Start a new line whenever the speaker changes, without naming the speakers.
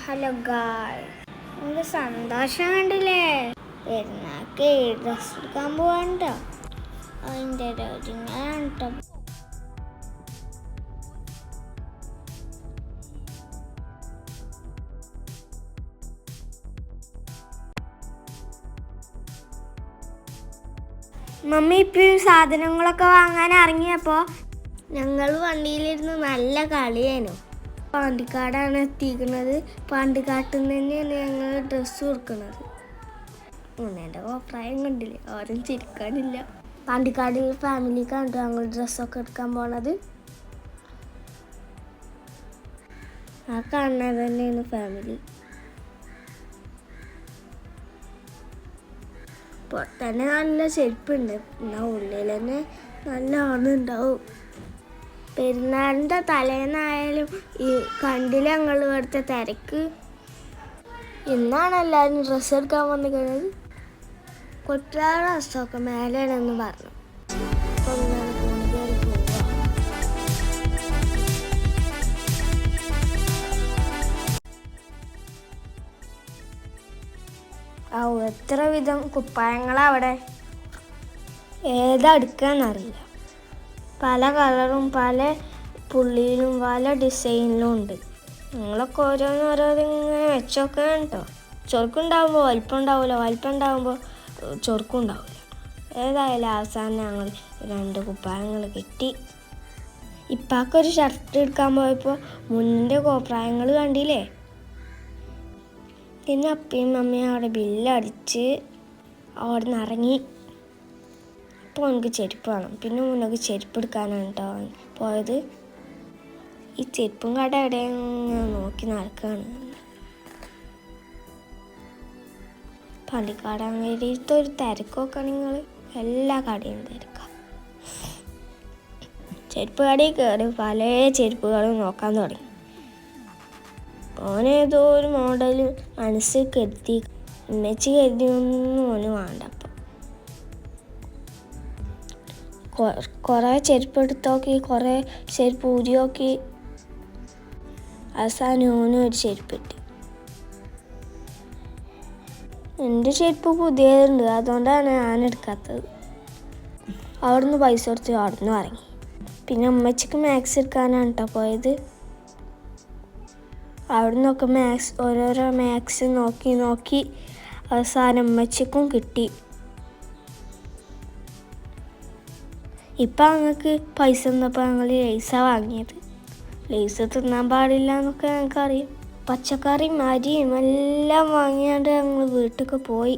Hello ഗായ് നമുക്ക് സന്തോഷം കണ്ടില്ലേ? പെരുന്നാക്ക് ഡ്രസ് എടുക്കാൻ പോവാണ്ട അതിന്റെ ഒരുങ്ങാണ് മമ്മി ഇപ്പം സാധനങ്ങളൊക്കെ വാങ്ങാൻ ഇറങ്ങിയപ്പോൾ ഞങ്ങൾ വണ്ടിയിലിരുന്ന് നല്ല കളിയായിരുന്നു പാണ്ടിക്കാടാണ് എത്തിക്കുന്നത്. പാണ്ടിക്കാട്ടിൽ നിന്ന് തന്നെയാണ് ഞങ്ങൾ ഡ്രസ്സ് കൊടുക്കുന്നത് ഉണ്ണേന്റെ അഭിപ്രായം കണ്ടില്ലേ? ആരും ചിരിക്കാനില്ല. പാണ്ടിക്കാട് ഫാമിലി കണ്ടു ഞങ്ങൾ ഡ്രസ്സൊക്കെ എടുക്കാൻ പോണത്? ആ കാണുന്നത് തന്നെയാണ് ഫാമിലി പുറത്തന്നെ നല്ല ചെരുപ്പുണ്ട് എന്നാൽ ഉള്ളിൽ തന്നെ നല്ല ആണുണ്ടാവും. പെരുന്നാളിന്റെ തലേന്നായാലും ഈ കണ്ടില്ല ഞങ്ങൾ ഇവിടുത്തെ തിരക്ക്? ഇന്നാണ് എല്ലാവരും ഡ്രസ്സ് എടുക്കാൻ വന്നിരിക്കുന്നത്. കുട്ടികളുടെ ഡ്രസ്സൊക്കെ മേലെയാണെന്ന് പറഞ്ഞു. ഔ എത്ര വിധം കുപ്പായങ്ങളാ അവിടെ? ഏതാ എടുക്കാന്നറിയില്ല. പല കളറും പല പുള്ളിയിലും പല ഡിസൈനിലും ഉണ്ട്. നിങ്ങളൊക്കെ ഓരോന്ന് ഇങ്ങനെ വെച്ചൊക്കെ കേട്ടോ ചൊറുക്കുണ്ടാവുമ്പോൾ വലിപ്പം ഉണ്ടാവില്ല വലിപ്പം ഉണ്ടാവുമ്പോൾ ചൊറുക്കും ഉണ്ടാവില്ല ഏതായാലും അവസാനം ഞങ്ങൾ രണ്ട് കുപ്പായങ്ങൾ കിട്ടി. ഇപ്പാക്കൊരു ഷർട്ട് എടുക്കാൻ പോയപ്പോൾ മുന്നിന്റെ കോപ്രായങ്ങൾ കണ്ടില്ലേ? പിന്നെ അപ്പയും അമ്മയും അവിടെ ബില്ലടിച്ച് അവിടെ നിന്ന് ഇറങ്ങി. അപ്പോൾ എനിക്ക് ചെരുപ്പ് വേണം. പിന്നെ മുന്നോക്ക് ചെരുപ്പ് എടുക്കാനാണ് കേട്ടോ പോയത്. ഈ ചെരുപ്പും കട എവിടെ നോക്കി നടക്കുകയാണ് പള്ളിക്കാടങ്ങേരിയിലത്തെ ഒരു തിരക്കൊക്കെ നിങ്ങൾ എല്ലാ കടയും തിരക്കാം. ചെരുപ്പ് കടയിൽ കയറി പല ചെരുപ്പുകളും നോക്കാൻ തുടങ്ങി. ഓനേതോ ഒരു മോഡൽ മനസ്സിൽ കരുതി. ഉമ്മച്ചി കരുതിയൊന്നും ഓന് വേണ്ട. കുറേ ചെരുപ്പ് എടുത്ത് കുറേ ചെരുപ്പ് ഊരി നോക്കി അവസാനം ഓനും ഒരു ചെരുപ്പ് കിട്ടി. എന്റെ ചെരുപ്പ് പുതിയതുണ്ട് അതുകൊണ്ടാണ് ഞാൻ എടുക്കാത്തത്. അവിടുന്ന് പൈസ കൊടുത്ത് അവിടുന്ന് ഇറങ്ങി പിന്നെ അമ്മച്ചക്ക് മാക്സ് എടുക്കാനാണ് കേട്ടോ പോയത്. അവിടെ നിന്നൊക്കെ മാക്സ് ഓരോരോ മാക്സ് നോക്കി നോക്കി അവസാനം അമ്മച്ചക്കും കിട്ടി. ഇപ്പം ഞങ്ങൾക്ക് പൈസ തന്നപ്പോൾ ഞങ്ങൾ ലൈസ വാങ്ങിയത്. ലൈസ തിന്നാൻ പാടില്ല എന്നൊക്കെ ഞങ്ങൾക്കറിയാം പച്ചക്കറിയും അരിയും എല്ലാം വാങ്ങിയാണ്ട് ഞങ്ങൾ വീട്ടിലൊക്കെ പോയി.